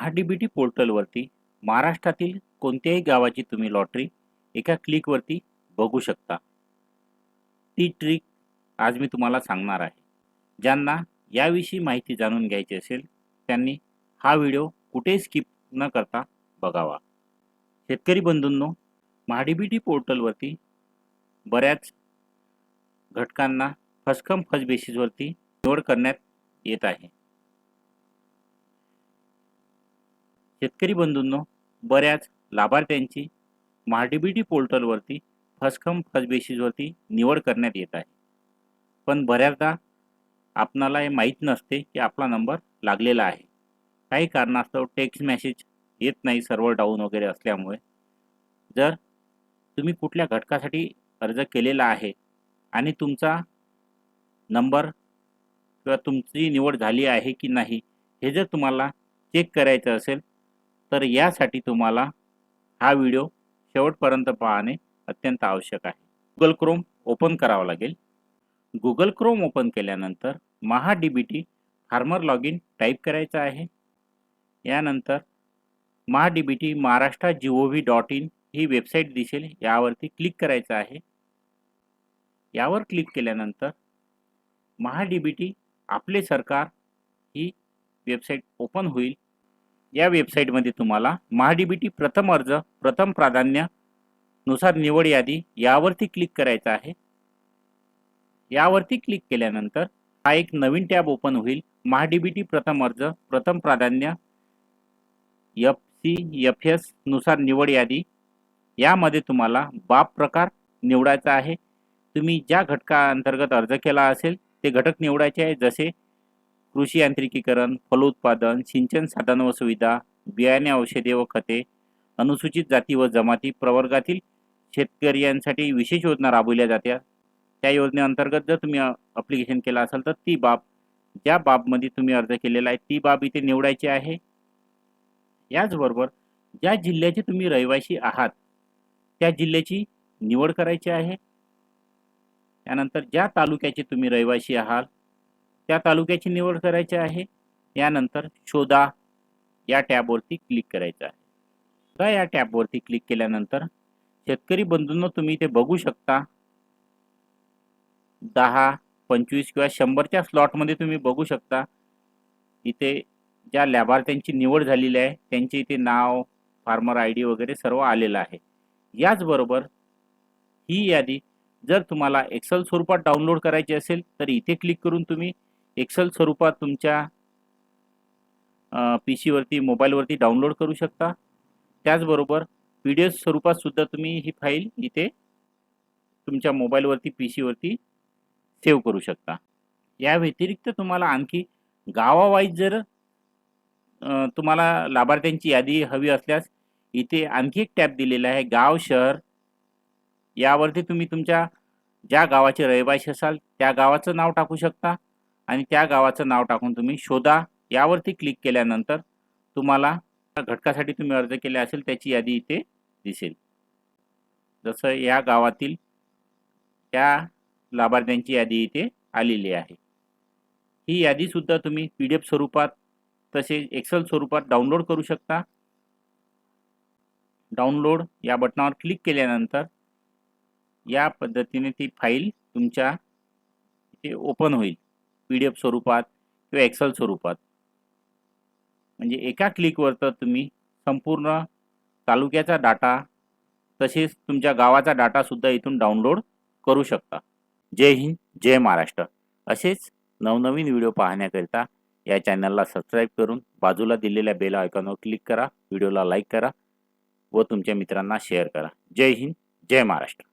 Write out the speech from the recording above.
महाडीबीटी पोर्टलवरती महाराष्ट्रातील कोणत्याही गावाची तुम्ही लॉटरी एका क्लिकवरती बघू शकता. ती ट्रिक आज मी तुम्हाला सांगणार आहे. ज्यांना याविषयी माहिती जाणून घ्यायची असेल त्यांनी हा व्हिडिओ कुठेही स्किप न करता बघावा. शेतकरी बंधूंनो महाडीबीटी पोर्टलवरती बऱ्याच घटकांना फसकम फस बेसिसवरती निवड करण्यात येत आहे. शेतकरी बंधूंनो बऱ्याच लाभार्थ्यांची महाडीबीटी पोर्टलवरती फसकम फसबेशीजवरती निवड करण्यात येत आहे. पण बऱ्याचदा आपणाला हे माहीत नसते की आपला नंबर लागलेला आहे. काही कारणास्तव टेक्स्ट मॅसेज येत नाही सर्व्हर डाऊन वगैरे असल्यामुळे. जर तुम्ही कुठल्या घटकासाठी अर्ज केलेला आहे आणि तुमचा नंबर किंवा तुमची निवड झाली आहे की नाही हे जर तुम्हाला चेक करायचं असेल तर यासाठी तुम्हाला हा व्हिडिओ शेवटपर्यंत पाहणे अत्यंत आवश्यक आहे. गुगल क्रोम ओपन करावा लागेल. गुगल क्रोम ओपन केल्यानंतर Maha D B T farmer log in type करायचं आहे. यानंतर Maha D B T Maharashtra G O V dot in he website दिसेल. यावरती क्लिक करायचं आहे. यावर क्लिक केल्यानंतर महा डी बी टी आपले सरकार ही वेबसाईट ओपन होईल. या वेबसाईटमध्ये तुम्हाला महाडीबीटी प्रथम अर्ज प्रथम प्राधान्यनुसार निवड यादी यावरती क्लिक करायचं आहे. यावरती क्लिक केल्यानंतर हा एक नवीन टॅब ओपन होईल. महाडीबीटी प्रथम अर्ज प्रथम प्राधान्य एफ सी एफ एसनुसार निवड यादी. यामध्ये तुम्हाला बाप प्रकार निवडायचा आहे. तुम्ही ज्या घटकाअंतर्गत अर्ज केला असेल ते घटक निवडायचे आहे. जसे कृषी यांत्रिकीकरण फलोत्पादन सिंचन साधन व सुविधा बियाणे औषधे व खते अनुसूचित जाती व जमाती प्रवर्गातील शेतकऱ्यांसाठी विशेष योजना राबवल्या जात्या. त्या योजनेअंतर्गत जर तुम्ही अप्लिकेशन केलं असाल तर ती बाब ज्या बाबमध्ये तुम्ही अर्ज केलेला आहे ती बाब इथे निवडायची आहे. याचबरोबर ज्या जिल्ह्याचे तुम्ही रहिवासी आहात त्या जिल्ह्याची निवड करायची आहे. त्यानंतर ज्या तालुक्याचे तुम्ही रहिवासी आहात त्या तालुक्याची निवड करायची आहे. यानंतर शोधा या टॅबवरती क्लिक करायचं आहे. तर या टॅबवरती क्लिक केल्यानंतर शेतकरी बंधूंना तुम्ही इथे बघू शकता. दहा पंचवीस किंवा शंभरच्या स्लॉटमध्ये तुम्ही बघू शकता. इथे ज्या लाभार्थ्यांची निवड झालेली आहे त्यांचे इथे नाव फार्मर आय डी वगैरे सर्व आलेलं आहे. याचबरोबर ही यादी जर तुम्हाला एक्सेल स्वरूपात डाउनलोड करायची असेल तर इथे क्लिक करून तुम्ही एक्सेल स्वरूपात तुमच्या पी सीवरती मोबाईलवरती डाउनलोड करू शकता. त्याचबरोबर पी डी एफ स्वरूपातसुद्धा तुम्ही ही फाईल इथे तुमच्या मोबाईलवरती पी सीवरती सेव्ह करू शकता. या व्यतिरिक्त तुम्हाला आणखी गावावाईज जर तुम्हाला लाभार्थ्यांची यादी हवी असल्यास इथे आणखी एक टॅब दिलेला आहे गाव शहर. यावरती तुम्ही तुमच्या ज्या गावाचे रहिवासी असाल त्या गावाचं नाव टाकू शकता. आणि त्या गावाचं नाव टाकून तुम्ही शोधा. यावरती क्लिक केल्यानंतर तुम्हाला घटकासाठी तुम्ही अर्ज केला असेल त्याची यादी इथे दिसेल. जसं या गावातील त्या लाभार्थ्यांची यादी इथे आलेली आहे. ही यादीसुद्धा तुम्ही पी डी एफ स्वरूपात तसेच एक्सेल स्वरूपात डाउनलोड करू शकता. डाउनलोड या बटनावर क्लिक केल्यानंतर या पद्धतीने ती फाईल तुमच्या इथे ओपन होईल. पी डी एफ स्वरूपात किंवा एक्सेल स्वरूपात. म्हणजे एका क्लिकवर तर तुम्ही संपूर्ण तालुक्याचा डाटा तसेच तुमच्या गावाचा डाटासुद्धा इथून डाउनलोड करू शकता. जय हिंद जय महाराष्ट्र. असेच नवनवीन व्हिडिओ पाहण्याकरिता या चॅनलला सबस्क्राईब करून बाजूला दिलेल्या बेल आयकॉनवर क्लिक करा व्हिडिओला लाईक करा व तुमच्या मित्रांना शेअर करा. जय हिंद जय महाराष्ट्र.